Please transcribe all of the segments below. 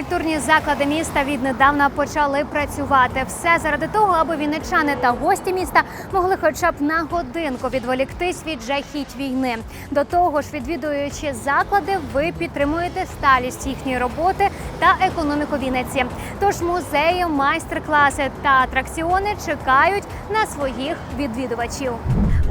культурні заклади міста віднедавна почали працювати. Все заради того, аби вінничани та гості міста могли хоча б на годинку відволіктись від жахіть війни. До того ж, відвідуючи заклади, ви підтримуєте сталість їхньої роботи та економіку Вінниці. Тож музеї, майстер-класи та атракціони чекають на своїх відвідувачів.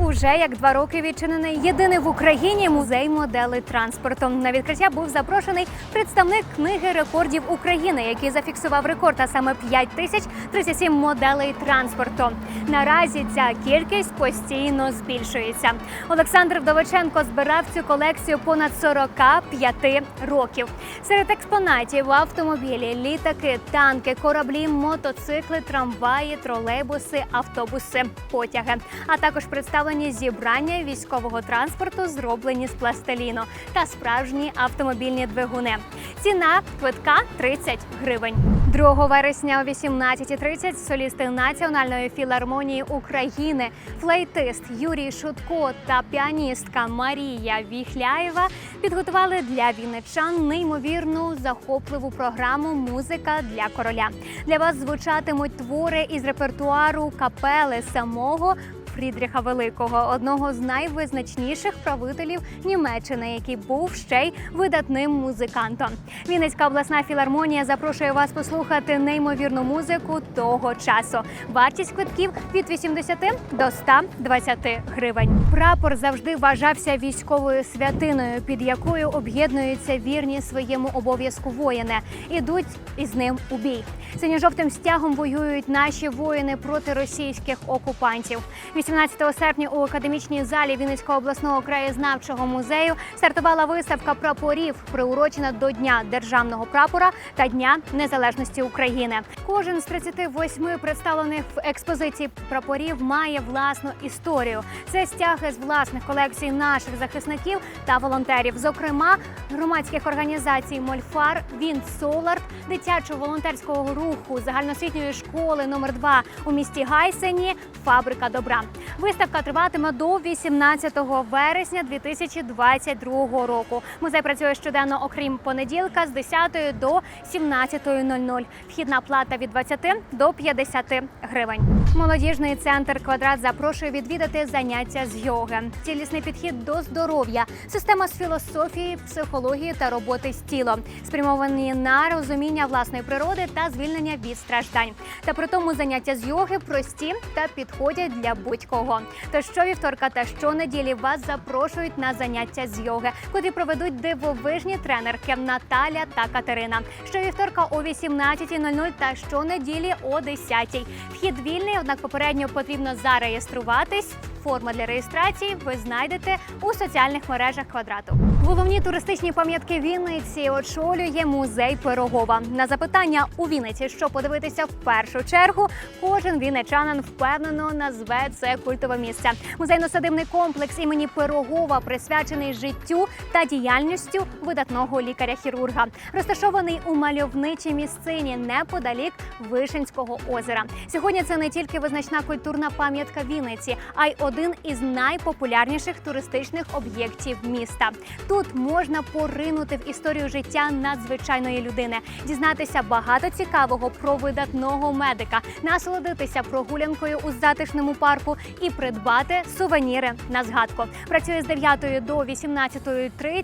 Уже як два роки відчинений єдиний в Україні музей моделей транспорту. На відкриття був запрошений представник книги рекордів України, який зафіксував рекорд, а саме 5 тисяч 37 моделей транспорту. Наразі ця кількість постійно збільшується. Олександр Вдовиченко збирав цю колекцію понад 45 років. Серед експонатів автомобілі, літаки, танки, кораблі, мотоцикли, трамваї, тролейбуси, автобуси, потяги, а також представлені зібрання військового транспорту, зроблені з пластиліну та справжні автомобільні двигуни. Ціна квитка 30 гривень. 2 вересня о 18.30 солісти Національної філармонії України, флейтист Юрій Шутко та піаністка Марія Віхляєва підготували для вінничан неймовірну захопливу програму Музика для короля. Для вас звучатимуть твори із репертуару капели самого. Фрідріха Великого, одного з найвизначніших правителів Німеччини, який був ще й видатним музикантом. Вінницька обласна філармонія запрошує вас послухати неймовірну музику того часу. Вартість квитків від 80 до 120 гривень. Прапор завжди вважався військовою святиною, під якою об'єднуються вірні своєму обов'язку воїни. Ідуть із ним у бій. Синьо-жовтим стягом воюють наші воїни проти російських окупантів. 18 серпня у академічній залі Вінницького обласного краєзнавчого музею стартувала виставка прапорів, приурочена до Дня державного прапора та Дня Незалежності України. Кожен з 38 представлених в експозиції прапорів має власну історію. Це стяги з власних колекцій наших захисників та волонтерів, зокрема громадських організацій Мольфар, Він Соларт, дитячого волонтерського руху загальноосвітньої школи номер 2 у місті Гайсені. Фабрика добра. Виставка триватиме до 18 вересня 2022 року. Музей працює щоденно, окрім понеділка, з 10 до 17.00. Вхідна плата від 20 до 50 гривень. Молодіжний центр квадрат запрошує відвідати заняття з йоги, цілісний підхід до здоров'я, система з філософії, психології та роботи з тілом, спрямовані на розуміння власної природи та звільнення від страждань. Та при тому заняття з йоги прості та підходять для будь-кого. Тож щовівторка та щонеділі вас запрошують на заняття з йоги, куди проведуть дивовижні тренерки Наталя та Катерина. Щовівторка о 18.00 та щонеділі о 10.00. Вхід вільний, однак попередньо потрібно зареєструватись. Форма для реєстрації ви знайдете у соціальних мережах квадрату. Головні туристичні пам'ятки Вінниці очолює музей Пирогова. На запитання у Вінниці, що подивитися в першу чергу, кожен вінничанин впевнено назве це культове місце. Музейно-садибний комплекс імені Пирогова присвячений життю та діяльністю видатного лікаря-хірурга, розташований у мальовничій місцині неподалік Вишенського озера. Сьогодні це не тільки визначна культурна пам'ятка Вінниці, а й один із найпопулярніших туристичних об'єктів міста. Тут можна поринути в історію життя надзвичайної людини, дізнатися багато цікавого про видатного медика, насолодитися прогулянкою у затишному парку і придбати сувеніри на згадку. Працює з 9 до 18.30.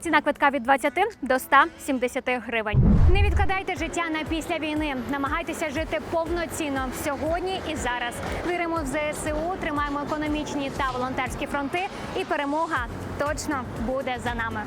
Ціна квитка від 20 до 170 гривень. Не відкладайте життя на після війни. Намагайтеся жити повноцінно сьогодні і зараз. Віримо в ЗСУ, тримаємо економічні та волонтерські фронти, і перемога точно буде за нами.